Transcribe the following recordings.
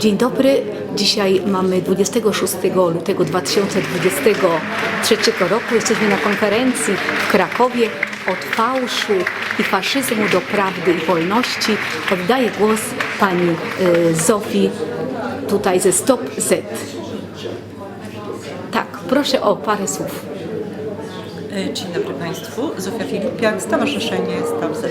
Dzień dobry. Dzisiaj mamy 26 lutego 2023 roku. Jesteśmy na konferencji w Krakowie od fałszu i faszyzmu do prawdy i wolności. Oddaję głos pani y, Zofii tutaj ze Stop Z. Tak, proszę o parę słów. E, Dzień dobry Państwu. Zofia Filipiak, Stowarzyszenie StopZ.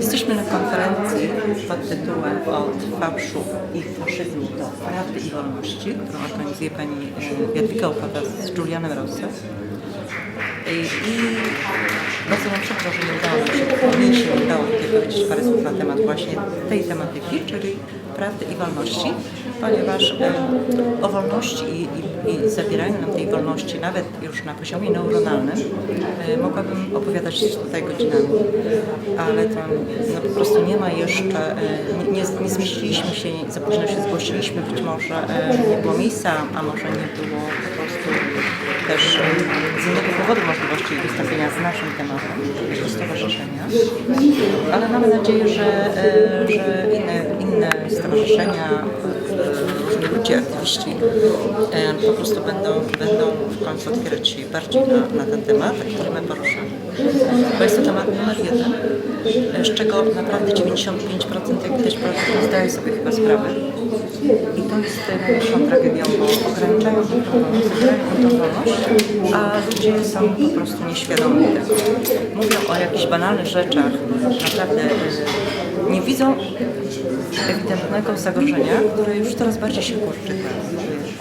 Jesteśmy na konferencji pod tytułem Od fałszu i faszyzmu do prawdy i wolności, którą organizuje Pani e, Jadwiga Opawa z Julianem Rossem. E, I bardzo nam przykro, że nie udało mi się udało tutaj powiedzieć parę słów na temat właśnie tej tematyki, czyli prawdy i wolności, ponieważ o wolności i, i, i zabieraniu nam tej wolności, nawet już na poziomie neuronalnym, mogłabym opowiadać tutaj godzinami, ale to no, po prostu nie ma jeszcze, nie, nie, nie zmieściliśmy się, za późno się zgłosiliśmy, być może nie było miejsca, a może nie było po prostu też z innego powodu możliwości wystąpienia z naszym tematem stowarzyszenia, ale mamy nadzieję, że, że inne, inne stowarzyszenia, e, różni ludzie, aktywiści e, po prostu będą, będą w końcu otwierać się bardziej na, na ten temat, który my poruszamy. Bo jest to temat numer jeden, e, z czego naprawdę 95% jak widać Polaków zdaje sobie chyba sprawę. I to jest e, największą tragedią, bo ograniczają tą wolność, a ludzie są po prostu nieświadomi. Mówią o jakichś banalnych rzeczach, naprawdę e, nie widzą ewidentnego zagrożenia, które już coraz bardziej się kurczy.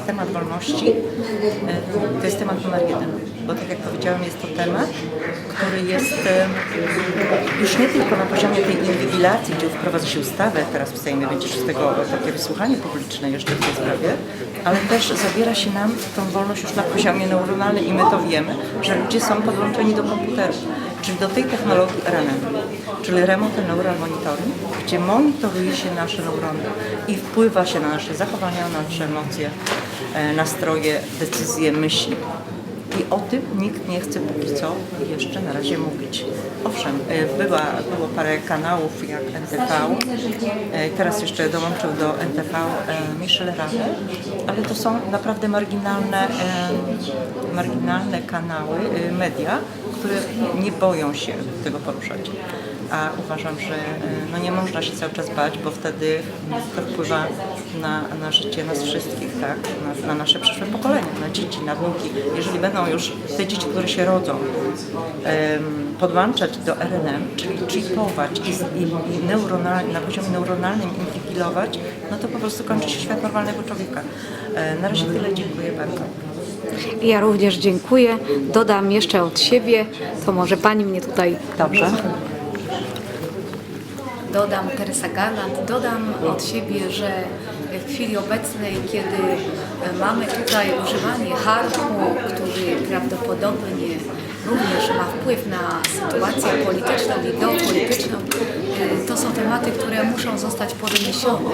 Temat wolności e, to jest temat numer jeden, bo tak jak powiedziałam, jest to temat, który jest e, już nie tylko na poziomie tej inwigilacji, gdzie wprowadza się ustawę, teraz w Sejmie będzie z tego takie wysłuchanie publiczne jeszcze w tej sprawie, ale też zabiera się nam tą wolność już na poziomie neuronalnym i my to wiemy, że ludzie są podłączeni do komputerów, czyli do tej technologii RNM, czyli Remote Neural Monitoring, gdzie monitoruje się nasze neurony i wpływa się na nasze zachowania, na nasze emocje, e, nastroje, decyzje, myśli. I o tym nikt nie chce póki co jeszcze na razie mówić. Owszem, e, była, było parę kanałów jak NTV, e, teraz jeszcze dołączył do NTV e, Michel Rame, ale to są naprawdę marginalne, marginalne kanały, media, które nie boją się tego poruszać. A uważam, że e, no nie można się cały czas bać, bo wtedy to wpływa na, na życie nas wszystkich, tak? na, na nasze przyszłe pokolenia, na dzieci, na wnuki. Jeżeli będą już te dzieci, które się rodzą, em, podłączać do RNM, czyli chipować i, i, i neuronal, na poziomie neuronalnym inwigilować, no to po prostu kończy się świat normalnego człowieka. E, na razie tyle, dziękuję bardzo. Ja również dziękuję. Dodam jeszcze od siebie, to może pani mnie tutaj Dobrze. Dodam Teresa Garland, dodam od siebie, że w chwili obecnej, kiedy mamy tutaj używanie harpu, który prawdopodobnie również ma wpływ na sytuację polityczną i geopolityczną, tematy, które muszą zostać podniesione,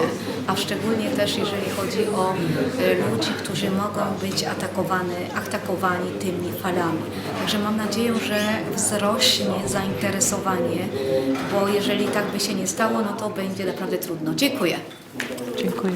a szczególnie też jeżeli chodzi o y, ludzi, którzy mogą być atakowany, atakowani tymi falami. Także mam nadzieję, że wzrośnie zainteresowanie, bo jeżeli tak by się nie stało, no to będzie naprawdę trudno. Dziękuję. Dziękuję.